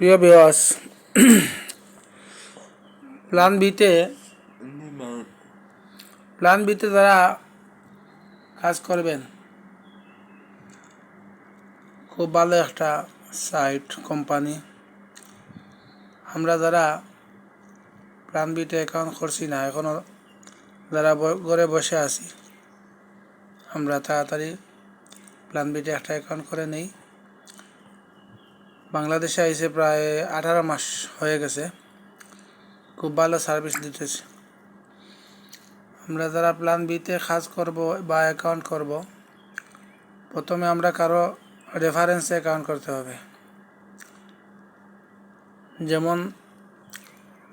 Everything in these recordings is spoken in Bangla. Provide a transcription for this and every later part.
প্রিয় বিওয়াস প্ল্যান বিতে প্ল্যান বিতে যারা কাজ করবেন, খুব ভালো একটা সাইট কোম্পানি আমরা যারা প্ল্যান বিতে অ্যাকাউন্ট করছি না এখনও যারা ঘরে বসে আছি, আমরা তাড়াতাড়ি প্ল্যান বিতে একটা অ্যাকাউন্ট করে নেই। বাংলাদেশে আইসে প্রায় আঠারো মাস হয়ে গেছে। খুব ভালো সার্ভিস দিতেছে। আমরা যারা প্ল্যান বিতে কাজ করব বা অ্যাকাউন্ট করব, প্রথমে আমরা কারও রেফারেন্সে অ্যাকাউন্ট করতে হবে। যেমন,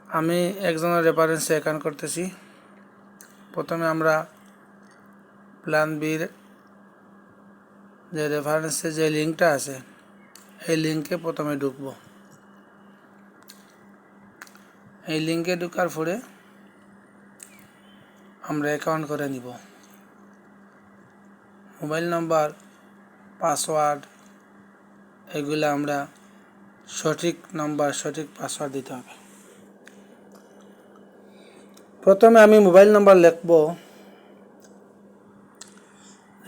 আমি একজনের রেফারেন্সে অ্যাকাউন্ট করতেছি। প্রথমে আমরা প্ল্যান বির যে রেফারেন্সে যে লিঙ্কটা আছে এই লিঙ্কে প্রথমে ঢুকব। এই লিঙ্কে ঢুকার পরে আমরা অ্যাকাউন্ট করে নিব। মোবাইল নাম্বার পাসওয়ার্ড এগুলো আমরা সঠিক নাম্বার, সঠিক পাসওয়ার্ড দিতে হবে। প্রথমে আমি মোবাইল নাম্বার লিখব।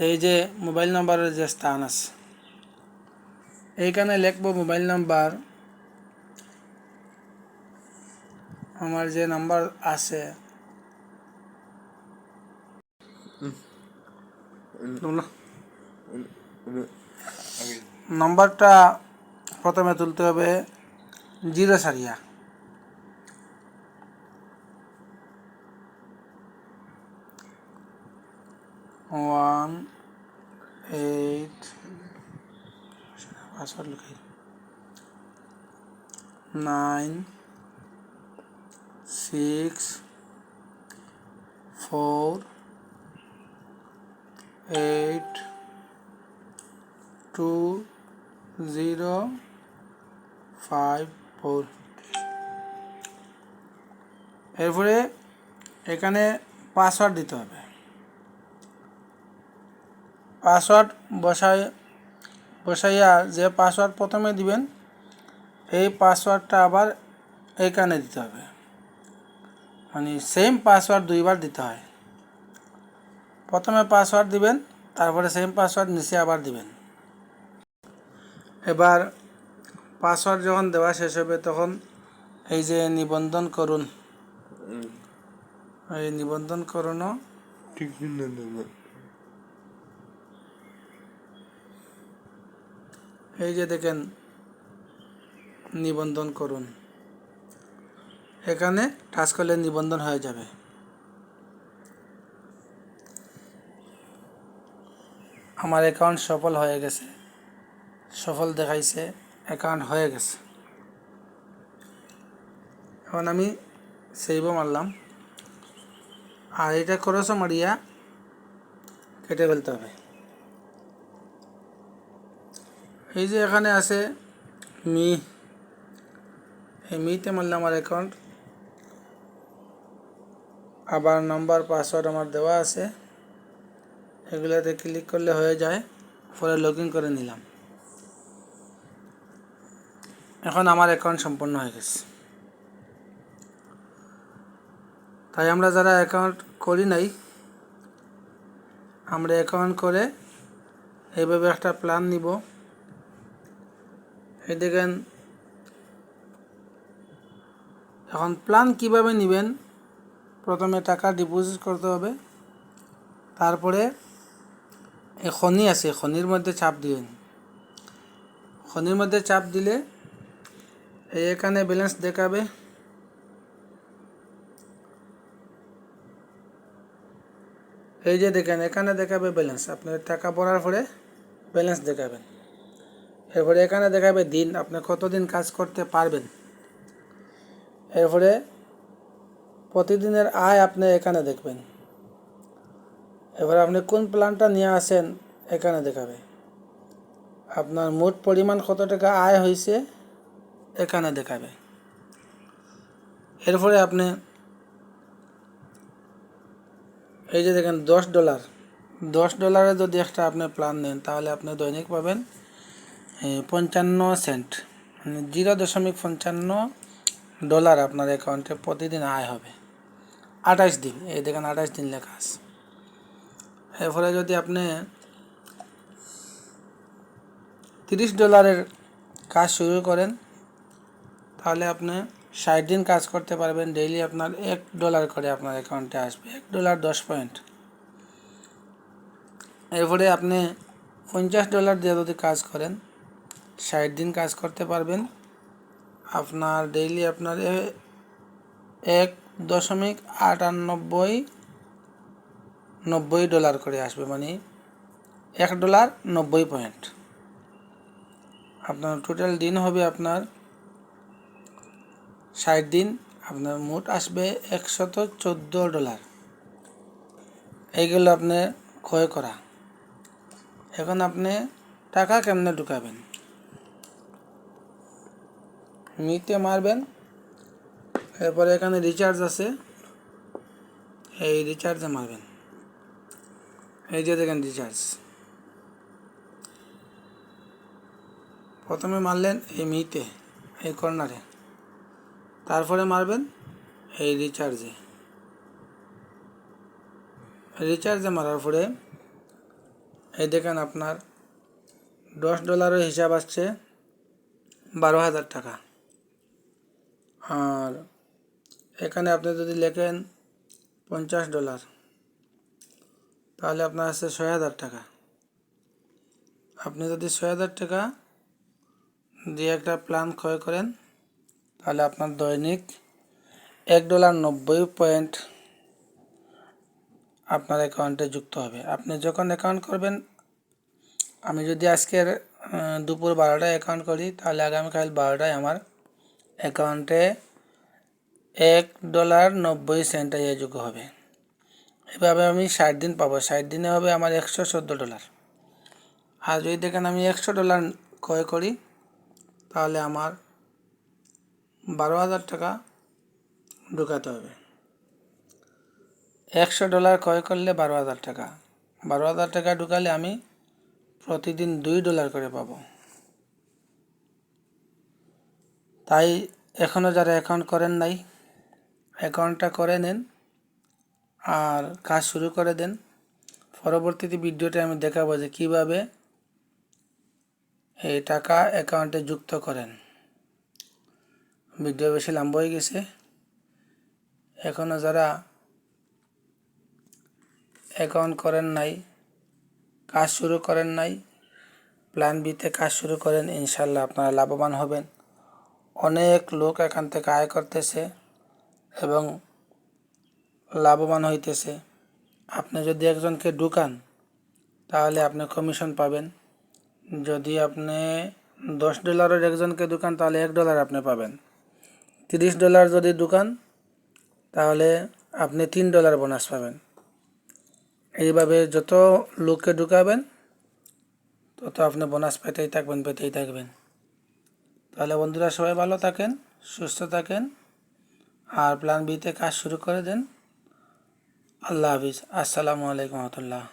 এই যে মোবাইল নাম্বারের যে স্থান আছে এইখানে লিখব মোবাইল নাম্বার। আমার যে নাম্বার আছে। নাম্বারটা প্রথমে তুলতে হবে জিরো সারিয়া। ওয়ান, এইট পাসওয়ার্ড লিখাই nine, six, four, eight, two, zero, five, four. এরপরে এখানে পাসওয়ার্ড দিতে হবে। পাসওয়ার্ড বসাই বসাইয়া যে পাসওয়ার্ড প্রথমে দিবেন এই পাসওয়ার্ডটা আবার এইখানে দিতে হবে। মানে সেম পাসওয়ার্ড দুইবার দিতে হয়। প্রথমে পাসওয়ার্ড দিবেন তারপরে সেম পাসওয়ার্ড নিচে আবার দিবেন। এবার পাসওয়ার্ড যখন দেওয়া শেষ হবে তখন এই যে নিবন্ধন করুন। এই নিবন্ধন করুনও ঠিক না না না এই যে দেখেন, নিবন্ধন করুন। এখানে টাচ করলে নিবন্ধন হয়ে যাবে। আমার অ্যাকাউন্ট সফল হয়ে গেছে। সফল দেখাইছে অ্যাকাউন্ট হয়ে গেছে। এখন আমি সেইভ মারলাম। আর এটা খরচও মারিয়া, কেটে ফেলতে হবে। এই যে এখানে আছে মি, এই মিতে মারলে আমার অ্যাকাউন্ট আবার নাম্বার পাসওয়ার্ড আমার দেওয়া আছে। এগুলোতে ক্লিক করলে হয়ে যায়। পরে লগ করে নিলাম। এখন আমার অ্যাকাউন্ট সম্পন্ন হয়ে গেছে। তাই আমরা যারা অ্যাকাউন্ট করি নাই, আমরা অ্যাকাউন্ট করে এইভাবে একটা প্ল্যান নিব। এই দেখেন, এখন প্ল্যান কীভাবে নেবেন? প্রথমে টাকা ডিপোজিট করতে হবে, তারপরে এই খনি আছে, খনির মধ্যে চাপ দিবেন। খনির মধ্যে চাপ দিলে এই এখানে ব্যালেন্স দেখাবে। এই যে দেখেন, এখানে দেখাবে ব্যালেন্স আপনার টাকা ভরার পরে ব্যালেন্স দেখাবেন। এরপরে এখানে দেখাবে দিন, আপনি কতদিন কাজ করতে পারবেন। এরপরে প্রতিদিনের আয় আপনি এখানে দেখবেন। এবারে আপনি কোন প্ল্যানটা নিয়ে আসেন এখানে দেখাবে। আপনার মোট পরিমাণ কত টাকা আয় হয়েছে এখানে দেখাবে। এরপরে আপনি এই যে দেখেন দশ ডলার দশ ডলারে যদি একটা আপনি প্ল্যান নেন, তাহলে আপনি দৈনিক পাবেন পঞ্চান্ন সেন্ট মানে জিরো দশমিক পঞ্চান্ন ডলার আপনার অ্যাকাউন্টে প্রতিদিন আয় হবে। আঠাশ দিন, এই দেখেন আঠাশ দিন লেখা আছে। এরপরে যদি আপনি তিরিশ ডলারের কাজ শুরু করেন, তাহলে আপনি ষাট দিন কাজ করতে পারবেন ডেইলি আপনার এক ডলার করে আপনার অ্যাকাউন্টে আসবে, এক ডলার দশ পয়েন্ট। এরপরে আপনি পঞ্চাশ ডলার দিয়ে যদি কাজ করেন ষাট দিন কাজ করতে পারবেন। আপনার ডেইলি আপনার এক দশমিক আটানব্বই নব্বই ডলার করে আসবে মানে এক ডলার নব্বই পয়েন্ট আপনার টোটাল দিন হবে আপনার ষাট দিন, আপনার মোট আসবে একশত চোদ্দ ডলার এইগুলো আপনি ক্ষয় করা। এখন আপনি টাকা কেমনে ঢুকাবেন? মিতে মারবেন। এরপরে এখানে রিচার্জ আছে। এই রিচার্জে মারবেন। এই যে দেখেন রিচার্জ প্রথমে মারলেন এই মিতে এই কর্নারে তারপরে মারবেন এই রিচার্জে রিচার্জে মারার পরে, এই দেখেন আপনার দশ ডলারের হিসাব আসছে বারো হাজার টাকা। আর এখানে আপনি যদি লেখেন পঞ্চাশ ডলার, তাহলে আপনার আসছে ছয় হাজার টাকা। আপনি যদি ছয় হাজার টাকা দিয়ে একটা প্ল্যান ক্রয় করেন, তাহলে আপনার দৈনিক এক ডলার নব্বই পয়েন্ট আপনার অ্যাকাউন্টে যুক্ত হবে। আপনি যখন অ্যাকাউন্ট করবেন, আমি যদি আজকের দুপুর বারোটায় অ্যাকাউন্ট করি, তাহলে আগামীকাল বারোটায় আমার অ্যাকাউন্টে এক ডলার নব্বই সেন্ট যোগ হবে। এভাবে আমি ষাট দিন পাবো। ষাট দিনে হবে আমার একশো চোদ্দ ডলার। আর যদি দেখেন আমি একশো ডলার ক্রয় করি, তাহলে আমার বারো হাজার টাকা ঢুকাতে হবে। একশো ডলার ক্রয় করলে বারো হাজার টাকা। বারো হাজার টাকা ঢুকালে আমি প্রতিদিন দুই ডলার করে পাবো। তাই এখনও যারা অ্যাকাউন্ট করেন নাই অ্যাকাউন্টটা করে নেন আর কাজ শুরু করে দেন। পরবর্তীতে ভিডিওতে আমি দেখাবো যে কীভাবে এই টাকা অ্যাকাউন্টে যুক্ত করেন। ভিডিও বেশি লম্বা হয়ে গেছে। এখনও যারা অ্যাকাউন্ট করেন নাই, কাজ শুরু করেন নাই প্ল্যান বিতে কাজ শুরু করেন, ইনশাল্লাহ আপনারা লাভবান হবেন। অনেক লোক এখান থেকে আয় করতেছে এবং লাভবান হইতেছে। আপনি যদি একজনকে ঢুকান, তাহলে আপনি কমিশন পাবেন। যদি আপনি দশ ডলারের একজনকে দোকান তাহলে এক ডলার আপনি পাবেন। তিরিশ ডলার যদি দোকান তাহলে আপনি তিন ডলার বোনাস পাবেন। এইভাবে যত লোককে ঢুকাবেন, তত আপনি বোনাস পেতেই থাকবেন পেতেই থাকবেন। তাহলে বন্ধুরা সবাই ভালো থাকেন, সুস্থ থাকেন, আর প্ল্যান বিতে কাজ শুরু করে দেন। আল্লাহ হাফিজ। আসসালামু আলাইকুম রহমতুল্লাহ।